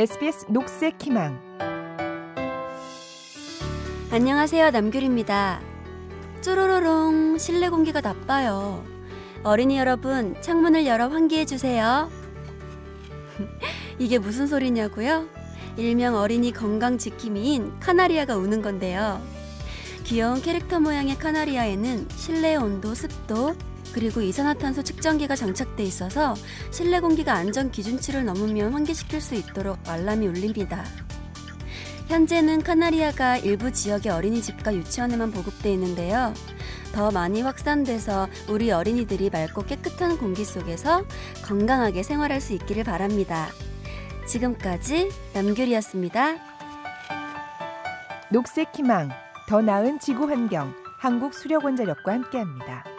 SBS 녹색 희망. 안녕하세요. 남규리입니다. 쪼로로롱 실내 공기가 나빠요. 어린이 여러분, 창문을 열어 환기해 주세요. 이게 무슨 소리냐고요? 일명 어린이 건강 지킴이인 카나리아가 우는 건데요. 귀여운 캐릭터 모양의 카나리아에는 실내 온도, 습도, 그리고 이산화탄소 측정기가 장착돼 있어서 실내 공기가 안전 기준치를 넘으면 환기시킬 수 있도록 알람이 울립니다. 현재는 카나리아가 일부 지역의 어린이집과 유치원에만 보급돼 있는데요. 더 많이 확산돼서 우리 어린이들이 맑고 깨끗한 공기 속에서 건강하게 생활할 수 있기를 바랍니다. 지금까지 남규리였습니다. 녹색 희망. 더 나은 지구 환경. 한국 수력원자력과 함께합니다.